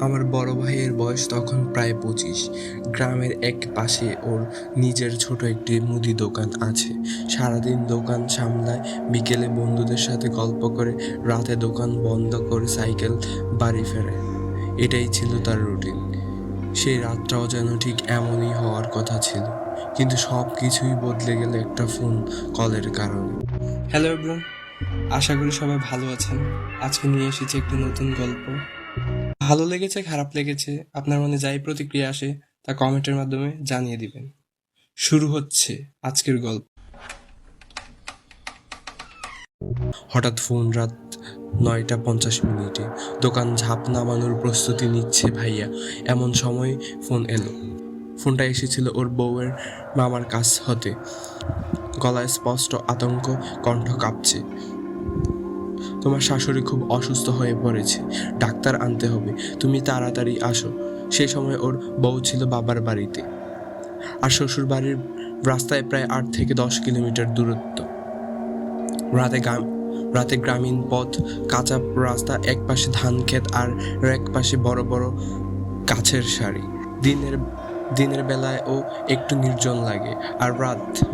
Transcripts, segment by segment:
আমার বড় ভাইয়ের বয়স তখন প্রায় পঁচিশ। গ্রামের এক পাশে ওর নিজের ছোট একটি মুদি দোকান আছে। সারাদিন দোকান সামলায়, বিকেলে বন্ধুদের সাথে গল্প করে, রাতে দোকান বন্ধ করে সাইকেল বাড়ি ফেরে। এটাই ছিল তার রুটিন। সেই রাতটাও যেন ঠিক এমনই হওয়ার কথা ছিল। কিন্তু সব কিছুই বদলে গেল একটা ফোন কলের কারণে। হ্যালো এব্রন আশা করি সবাই ভালো আছেন। আজকে নিয়ে এসেছি একটি নতুন গল্প। ভালো লেগেছে, খারাপ লেগেছে, আপনার মনে যাই প্রতিক্রিয়া আসে, তা কমেন্টের মাধ্যমে জানিয়ে দিবেন। শুরু হচ্ছে আজকের গল্প। হঠাৎ ফোন রাত নয়টা পঞ্চাশ মিনিটে। দোকান ঝাঁপ নামানোর প্রস্তুতি নিচ্ছে ভাইয়া। এমন সময় ফোন এলো। ফোনটা এসেছিল ওর বউয়ের মামার কাছ হতে। গলায় স্পষ্ট আতঙ্ক, কণ্ঠ কাঁপছে। তোমার শাশুড়ি খুব অসুস্থ হয়ে পড়েছে। ডাক্তার আনতে হবে। তুমি তাড়াতাড়ি আসো। সেই সময় ওর বউ ছিল বাবার বাড়িতে। আর শ্বশুর বাড়ির রাস্তায় প্রায় আট থেকে দশ কিলোমিটার দূরত্ব। রাতে গ্রাম, রাতে গ্রামীণ পথ, কাঁচা রাস্তা, এক পাশে ধান ক্ষেত আর এক পাশে বড় বড় গাছের সারি। দিনের দিনের বেলায় ও একটু নির্জন লাগে। আর রাত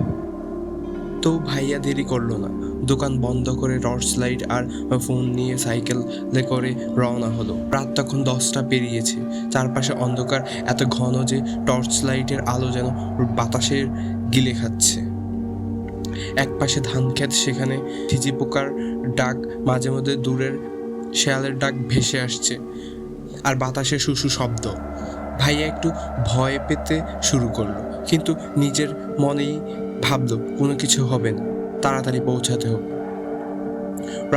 তো ভাইয়া দেরি করল না। দোকান বন্ধ করে টর্চ লাইট আর ফোন নিয়ে সাইকেলে করে রওনা হলো। রাত তখন দশটা পেরিয়েছে। চারপাশে অন্ধকার, এত ঘন যে টর্চ লাইটের আলো যেন বাতাসের গিলে খাচ্ছে। এক পাশে ধান ক্ষেত, সেখানে ঝিঝি পোকার ডাক মাঝে মধ্যে দূরের শেয়ালের ডাক ভেসে আসছে আর বাতাসে শুশু শব্দ। ভাইয়া একটু ভয় পেতে শুরু করল, কিন্তু নিজের মনেই ভাবলো, কোনো কিছু হবে না, তাড়াতাড়ি পৌঁছাতে হবে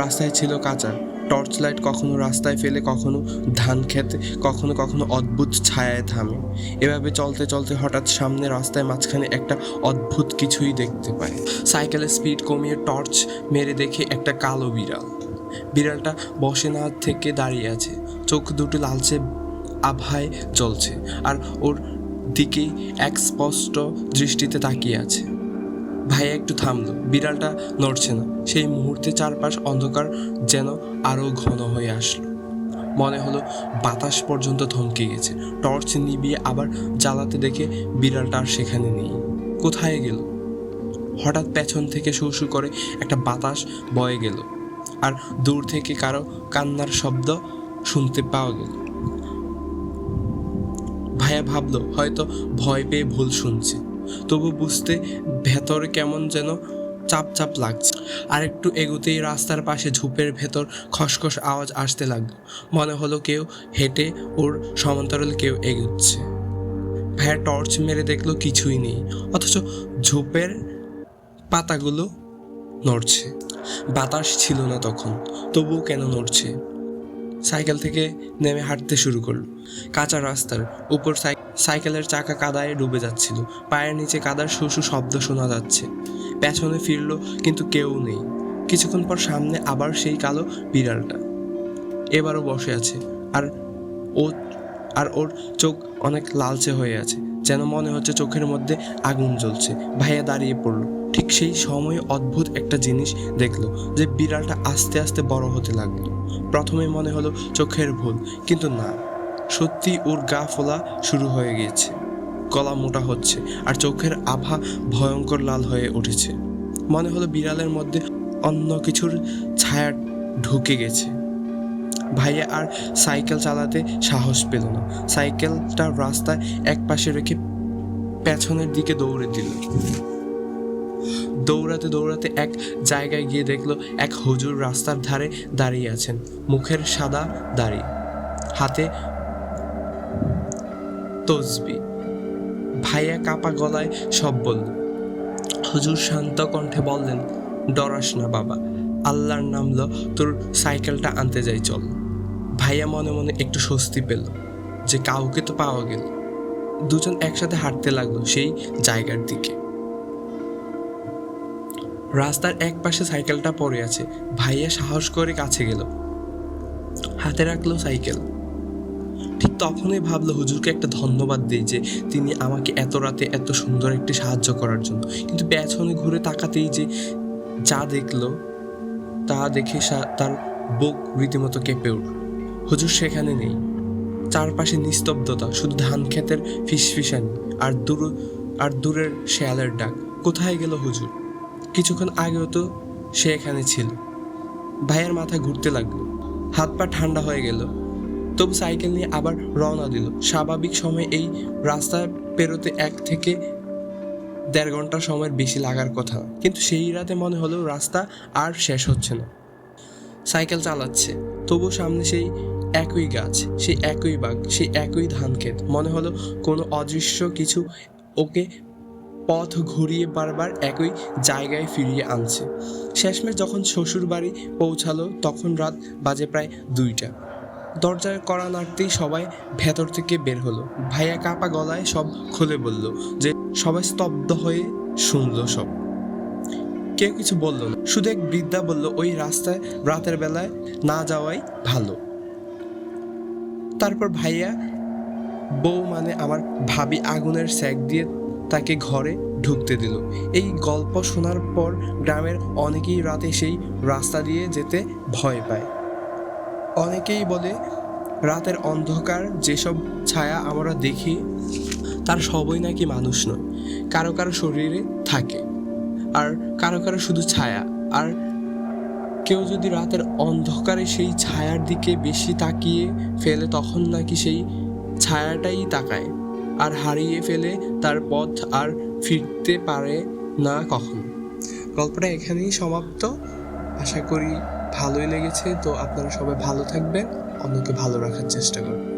রাস্তায় ছিল কাঁচা, টর্চ লাইট কখনো রাস্তায় ফেলে, কখনো ধান খেতে কখনো কখনো অদ্ভুত ছায়ায় থামে। এভাবে চলতে চলতে হঠাৎ সামনে রাস্তায় মাঝখানে একটা অদ্ভুত কিছুই দেখতে পায় সাইকেলের স্পিড কমিয়ে টর্চ মেরে দেখে একটা কালো বিড়াল। বিড়ালটা বসে না থেকে দাঁড়িয়ে আছে। চোখ দুটো লালচে আভায় জ্বলছে, আর ওর দিকেই এক স্পষ্ট দৃষ্টিতে তাকিয়ে আছে। ভাইয়া একটু থামলো। বিড়ালটা নড়ছে না। সেই মুহূর্তে চারপাশ অন্ধকার যেন আরও ঘন হয়ে আসলো। মনে হলো বাতাস পর্যন্ত থমকে গেছে। টর্চ নিবিয়ে আবার জ্বালাতে দেখে বিড়ালটা আর সেখানে নেই। কোথায় গেল? হঠাৎ পেছন থেকে শু করে একটা বাতাস বয়ে গেল। আর দূর থেকে কারও কান্নার শব্দ শুনতে পাওয়া গেল। ভাইয়া ভাবলো, হয়তো ভয় পেয়ে ভুল শুনছে। তবু বুঝতে ভেতর কেমন যেন চাপ চাপ লাগছে। আর একটু এগোতেই রাস্তার পাশে ঝোপের ভেতর খসখস আওয়াজ আসতে লাগল। মনে হলো কেউ হেঁটে ওর সমান্তরাল কেউ এগোচ্ছে। ভাইয়া টর্চ মেরে দেখল কিছুই নেই, অথচ ঝোপের পাতাগুলো নড়ছে। বাতাস ছিল না তখন, তবুও কেন নড়ছে? সাইকেল থেকে নেমে হাঁটতে শুরু করল। কাঁচা রাস্তার উপর সাই- সাইকেলের চাকা কাদায় ডুবে যাচ্ছিল। পায়ের নিচে কাদার শুশু শব্দ শোনা যাচ্ছে। পেছনে ফিরল কিন্তু কেউ নেই। কিছুক্ষণ পর সামনে আবার সেই কালো বিড়ালটা। এবারও বসে আছে। আর ও, আর ওর চোখ অনেক লালচে হয়ে আছে। যেন মনে হচ্ছে চোখের মধ্যে আগুন জ্বলছে। ভাইয়া দাঁড়িয়ে পড়ল। ঠিক সেই সময় অদ্ভুত একটা জিনিস দেখল যে বিড়ালটা আস্তে আস্তে বড় হতে লাগল। প্রথমে মনে হলো চোখের ভুল, কিন্তু না, সত্যি ওর গা ফোলা শুরু হয়ে গিয়েছে। গলা মোটা হচ্ছে আর চোখের আভা ভয়ঙ্কর লাল হয়ে উঠেছে। মনে হলো বিড়ালের মধ্যে অন্য কিছুর ছায়া ঢুকে গেছে। ভাইয়া আর সাইকেল চালাতে সাহস পেল না। সাইকেলটা রাস্তায় এক পাশে রেখে পেছনের দিকে দৌড়ে দিল। দৌড়াতে দৌড়াতে এক জায়গায় গিয়ে দেখল এক হুজুর রাস্তার ধারে দাঁড়িয়ে আছেন। মুখের সাদা দাড়ি, হাতে তসবি। ভাইয়া কাপা গলায় সব বলল, হুজুর শান্ত কণ্ঠে বললেন, ডরাস না বাবা, আল্লাহর নাম ল, তোর সাইকেলটা আনতে যাই, চল। ভাইয়া মনে মনে একটু স্বস্তি পেল যে কাউকে তো পাওয়া গেল। দুজন একসাথে হাঁটতে লাগল সেই জায়গার দিকে। রাস্তার এক পাশে সাইকেলটা পড়ে আছে। ভাইয়া সাহস করে কাছে গেল। হাতে রাখল সাইকেল। ঠিক তখনই ভাবলো, হুজুরকে একটা ধন্যবাদ দিই যে তিনি আমাকে এত রাতে এত সুন্দর একটি সাহায্য করার জন্য। কিন্তু পেছনে ঘুরে তাকাতেই যে যা দেখল, তা দেখে তার বুক রীতিমতো কেঁপে উঠল। হুজুর সেখানে নেই। চারপাশে নিস্তব্ধতা, শুধু ধান ক্ষেতের ফিসফিসানি আর দূর, আর দূরের শেয়ালের ডাক। কোথায় গেল হুজুর? কিছুক্ষণ আগেও তো সে এখানে ছিল। ভাইয়ের মাথা ঘুরতে লাগল। হাত পা ঠান্ডা হয়ে গেল। তবু সাইকেল নিয়ে আবার রওনা দিল। স্বাভাবিক সময় এই রাস্তা পেরোতে এক থেকে দেড় ঘণ্টা সময়ের বেশি লাগার কথা। কিন্তু সেই রাতে মনে হলো রাস্তা আর শেষ হচ্ছে না। সাইকেল চালাচ্ছে। তবু সামনে সেই একই গাছ, সেই একই বাঘ, সেই একই ধান ক্ষেত মনে হলো কোনো অদৃশ্য কিছু ওকে পথ ঘুরিয়ে বারবার একই জায়গায় ফিরিয়ে আনছে। শেষমেশ যখন শ্বশুর বাড়ি পৌঁছালো, তখন রাত বাজে প্রায় দুইটা। দরজায় কড়া নাড়তেই সবাই ভেতর থেকে বের হলো। ভাইয়া কাপা গলায় সব খুলে বলল যে, সবাই স্তব্ধ হয়ে শুনলো সব। কেউ কিছু বলল না। শুধু এক বৃদ্ধা বলল, ওই রাস্তায় রাতের বেলায় না যাওয়াই ভালো। তারপর ভাইয়া, বউ মানে আমার ভাবি আগুনের স্যাক দিয়ে তাকে ঘরে ঢুকতে দিল। এই গল্প শোনার পর গ্রামের অনেকেই রাতে সেই রাস্তা দিয়ে যেতে ভয় পায়। অনেকেই বলে, রাতের অন্ধকার, যেসব ছায়া আমরা দেখি, তার সবই নাকি মানুষ নয়। কারও কারও শরীরে থাকে, আর কারও কারও শুধু ছায়া। আর কেউ যদি রাতের অন্ধকারে সেই ছায়ার দিকে বেশি তাকিয়ে ফেলে, তখন নাকি সেই ছায়াটাই তাকায়। আর হারিয়ে ফেলে তার পথ আর ফিরতে পারে না কখন। গল্পটা এখানেই সমাপ্ত। আশা করি ভালোই লেগেছে। তো আপনারা সবাই ভালো থাকবেন। অন্যকে ভালো রাখার চেষ্টা করবেন।